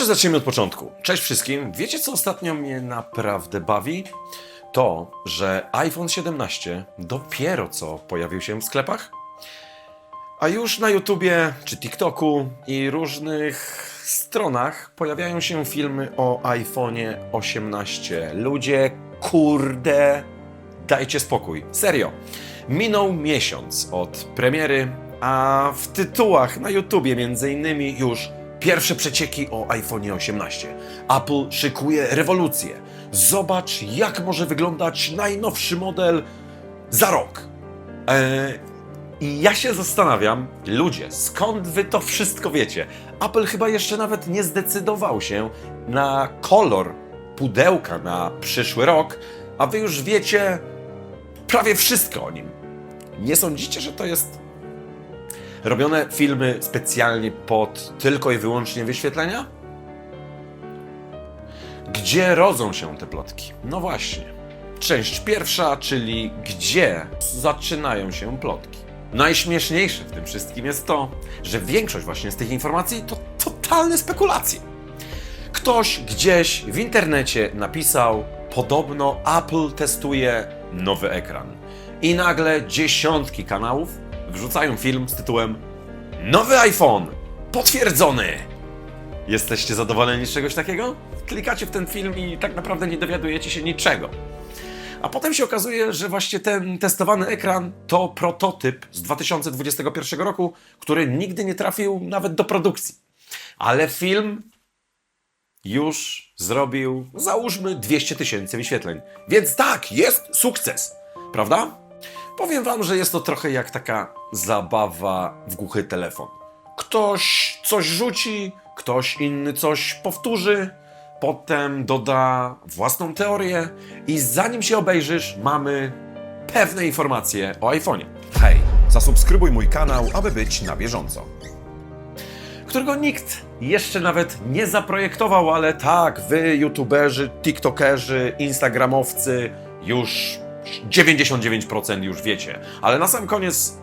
Może zacznijmy od początku. Cześć wszystkim. Wiecie, co ostatnio mnie naprawdę bawi? To, że iPhone 17 dopiero co pojawił się w sklepach, a już na YouTubie czy TikToku i różnych stronach pojawiają się filmy o iPhone'ie 18. Ludzie, kurde, dajcie spokój. Serio. Minął miesiąc od premiery, a w tytułach na YouTubie między innymi już pierwsze przecieki o iPhone'ie 18. Apple szykuje rewolucję. Zobacz, jak może wyglądać najnowszy model za rok. Eee, i ja się zastanawiam, ludzie, skąd wy to wszystko wiecie? Apple chyba jeszcze nawet nie zdecydował się na kolor pudełka na przyszły rok, a wy już wiecie prawie wszystko o nim. Nie sądzicie, że to jest robione filmy specjalnie pod tylko i wyłącznie wyświetlenia? Gdzie rodzą się te plotki? No właśnie. Część pierwsza, czyli gdzie zaczynają się plotki. Najśmieszniejsze w tym wszystkim jest to, że większość właśnie z tych informacji to totalne spekulacje. Ktoś gdzieś w internecie napisał, podobno Apple testuje nowy ekran. I nagle dziesiątki kanałów wrzucają film z tytułem Nowy iPhone! Potwierdzony! Jesteście zadowoleni z czegoś takiego? Klikacie w ten film i tak naprawdę nie dowiadujecie się niczego. A potem się okazuje, że właśnie ten testowany ekran to prototyp z 2021 roku, który nigdy nie trafił nawet do produkcji. Ale film już zrobił, załóżmy, 200 tysięcy wyświetleń. Więc tak, jest sukces, prawda? Powiem wam, że jest to trochę jak taka zabawa w głuchy telefon. Ktoś coś rzuci, ktoś inny coś powtórzy, potem doda własną teorię i zanim się obejrzysz, mamy pewne informacje o iPhone'ie. Hej, zasubskrybuj mój kanał, aby być na bieżąco. którego nikt jeszcze nawet nie zaprojektował, ale tak, wy, youtuberzy, tiktokerzy, instagramowcy, już 99% już wiecie. Ale na sam koniec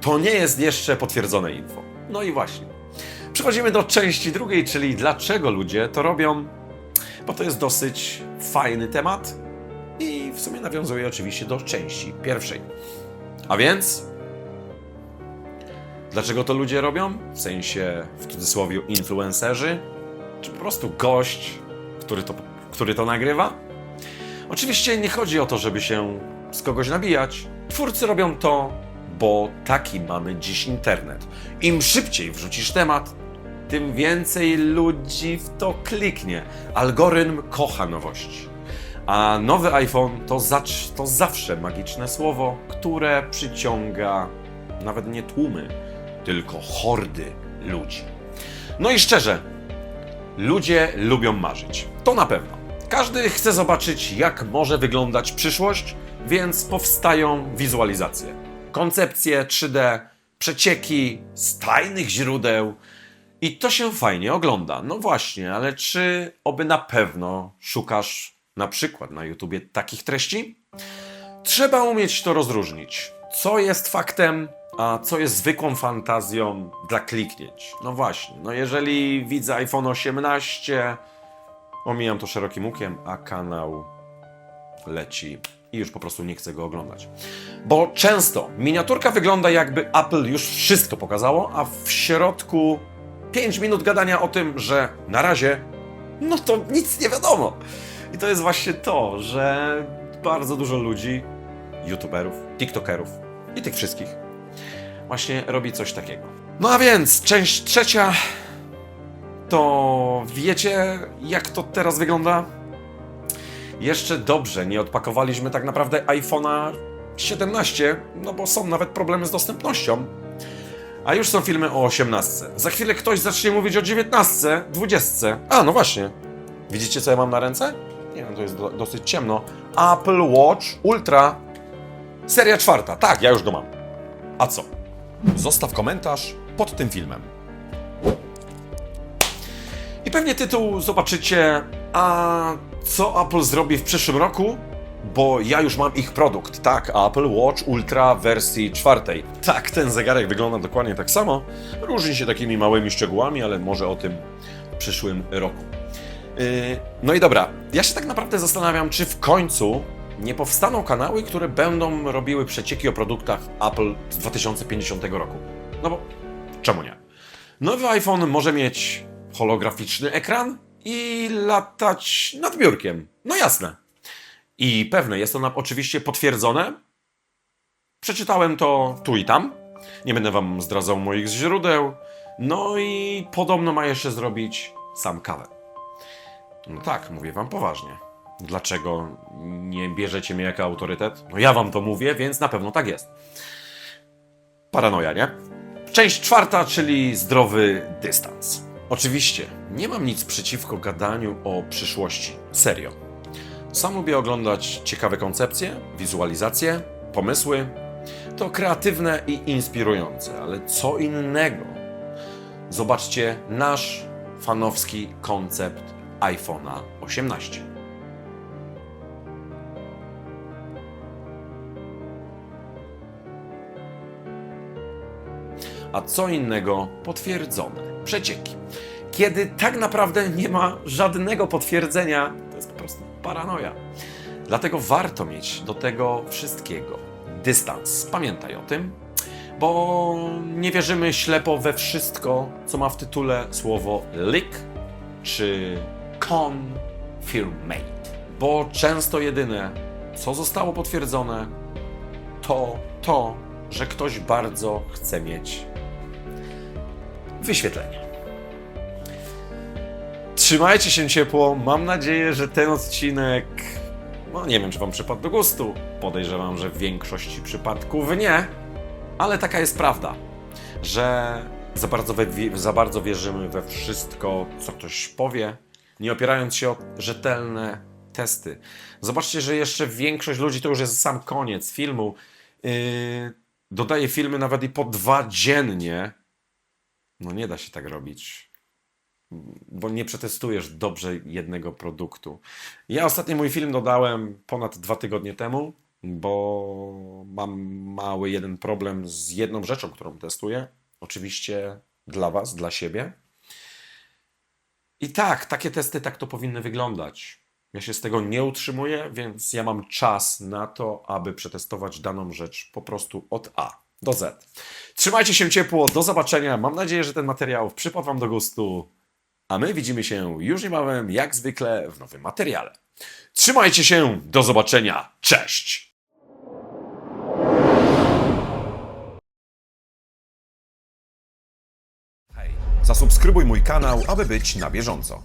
to nie jest jeszcze potwierdzone info. No i właśnie. Przechodzimy do części drugiej, czyli dlaczego ludzie to robią, bo to jest dosyć fajny temat i w sumie nawiązuje oczywiście do części pierwszej. A więc Dlaczego to ludzie robią? W sensie, w cudzysłowie, influencerzy? Czy po prostu gość, który to, który to nagrywa? Oczywiście nie chodzi o to, żeby się z kogoś nabijać. Twórcy robią to, bo taki mamy dziś internet. Im szybciej wrzucisz temat, tym więcej ludzi w to kliknie. Algorytm kocha nowości. A nowy iPhone to, to zawsze magiczne słowo, które przyciąga nawet nie tłumy, tylko hordy ludzi. No i szczerze, ludzie lubią marzyć. To na pewno. Każdy chce zobaczyć, jak może wyglądać przyszłość, więc powstają wizualizacje. Koncepcje 3D, przecieki z tajnych źródeł. I to się fajnie ogląda. No właśnie, ale czy oby na pewno szukasz na przykład na YouTubie takich treści? Trzeba umieć to rozróżnić. Co jest faktem, a co jest zwykłą fantazją dla kliknięć? No właśnie, no jeżeli widzę iPhone 18, omijam to szerokim łukiem, a kanał leci i już po prostu nie chcę go oglądać. Bo często miniaturka wygląda jakby Apple już wszystko pokazało, a w środku 5 minut gadania o tym, że na razie, no to nic nie wiadomo. I to jest właśnie to, że bardzo dużo ludzi, youtuberów, tiktokerów i tych wszystkich właśnie robi coś takiego. No a więc, część trzecia. To wiecie, jak to teraz wygląda? Jeszcze dobrze nie odpakowaliśmy tak naprawdę iPhone'a 17, no bo są nawet problemy z dostępnością. A już są filmy o 18. Za chwilę ktoś zacznie mówić o 19, 20. A, no właśnie. Widzicie, co ja mam na ręce? Nie wiem, to jest do, dosyć ciemno. Apple Watch Ultra. Seria czwarta. Tak, ja już go mam. A co? Zostaw komentarz pod tym filmem. Pewnie tytuł zobaczycie, a co Apple zrobi w przyszłym roku? Bo ja już mam ich produkt, tak, Apple Watch Ultra wersji czwartej. Tak, ten zegarek wygląda dokładnie tak samo. Różni się takimi małymi szczegółami, ale może o tym przyszłym roku. Yy, No i dobra, ja się tak naprawdę zastanawiam, czy w końcu nie powstaną kanały, które będą robiły przecieki o produktach Apple z 2050 roku. No bo czemu nie? Nowy iPhone może mieć holograficzny ekran i latać nad biurkiem. No jasne. I pewne, jest to nam oczywiście potwierdzone. Przeczytałem to tu i tam. Nie będę wam zdradzał moich źródeł. No i podobno ma jeszcze zrobić sam kawę. No tak, mówię wam poważnie. Dlaczego nie bierzecie mnie jako autorytet? No ja wam to mówię, więc na pewno tak jest. Paranoja, nie? Część czwarta, czyli zdrowy dystans. Oczywiście, nie mam nic przeciwko gadaniu o przyszłości. Serio. Sam lubię oglądać ciekawe koncepcje, wizualizacje, pomysły. To kreatywne i inspirujące, ale co innego. Zobaczcie nasz fanowski koncept iPhone'a 18. a co innego potwierdzone przecieki. Kiedy tak naprawdę nie ma żadnego potwierdzenia, to jest po prostu paranoja. Dlatego warto mieć do tego wszystkiego dystans. Pamiętaj o tym, bo nie wierzymy ślepo we wszystko, co ma w tytule słowo leak czy confirmate. Bo często jedyne, co zostało potwierdzone, to to, że ktoś bardzo chce mieć wyświetlenie. Trzymajcie się ciepło. Mam nadzieję, że ten odcinek. No nie wiem, czy Wam przypadł do gustu. Podejrzewam, że w większości przypadków nie. Ale taka jest prawda, że za bardzo, we, za bardzo wierzymy we wszystko, co ktoś powie, nie opierając się o rzetelne testy. Zobaczcie, że jeszcze większość ludzi to już jest sam koniec filmu. Yy, dodaje filmy nawet i po dwa dziennie. No nie da się tak robić, bo nie przetestujesz dobrze jednego produktu. Ja ostatni mój film dodałem ponad dwa tygodnie temu, bo mam mały jeden problem z jedną rzeczą, którą testuję. Oczywiście dla Was, dla siebie. I tak, takie testy tak to powinny wyglądać. Ja się z tego nie utrzymuję, więc ja mam czas na to, aby przetestować daną rzecz po prostu od A do Z. Trzymajcie się ciepło, do zobaczenia. Mam nadzieję, że ten materiał przypadł Wam do gustu. A my widzimy się już niebawem, jak zwykle, w nowym materiale. Trzymajcie się, do zobaczenia, cześć! Zasubskrybuj mój kanał, aby być na bieżąco.